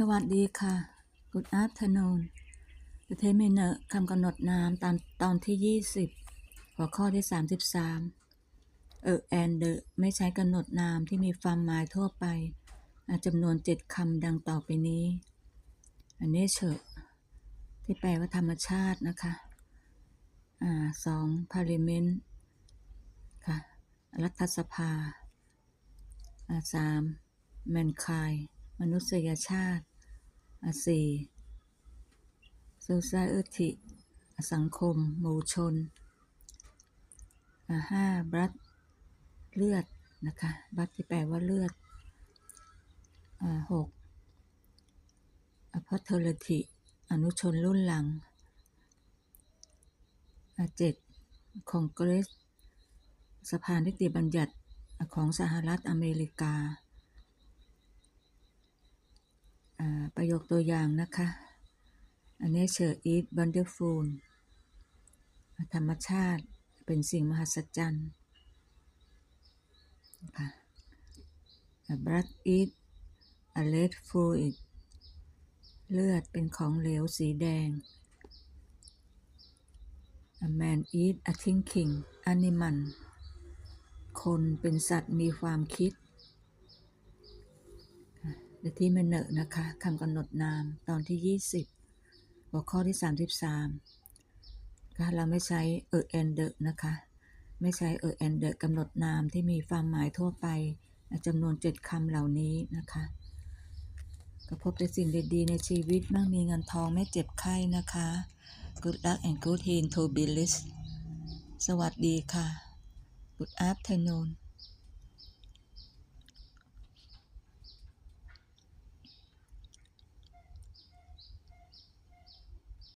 สวัสดีค่ะ Good afternoon ประเทศเมเนอร์คำกำหนดนามตามตอนที่ 20 หัวข้อที่ 33 เออแอนเดอไม่ใช้กำหนดนามที่มีความหมายทั่วไปจำนวน7คำดังต่อไปนี้ อันนี้เฉอะที่แปลว่าธรรมชาตินะคะ อ่าสอง parliament ค่ะ รัฐสภา อ่าสาม mankind มนุษยชาติ อาสี่ society อ่าสังคม หมู่ชนอห้า blood เลือด นะคะ blood ที่แปลว่าเลือดอหกอ่า posterity อนุชนรุ่นหลังอเจ็ด congress สภานิติบัญญัติของสหรัฐอเมริกา อ่าประโยคตัวอย่างนะคะ อันนี้เชอร์ is wonderful ธรรมชาติเป็นสิ่งมหัศจรรย์ค่ะอ่า blood is a red fluid เลือดเป็นของเหลวสีแดง A man is a thinking animal คนเป็นสัตว์มีความคิด และที่มันเนอะนะคะคำกำหนดนามตอนที่ 20 หัวข้อที่ 33ค่ะเราไม่ใช้เออแอนเดอนะคะ ไม่ใช้เออแอนเดอกำหนดนามที่มีความหมายทั่วไปจำนวน 7คำเหล่านี้นะคะก็พบแต่สิ่งดีๆในชีวิตมั่งมีเงินทองไม่เจ็บไข้นะคะ Good luck and good health to be blessed สวัสดีค่ะ Good afternoon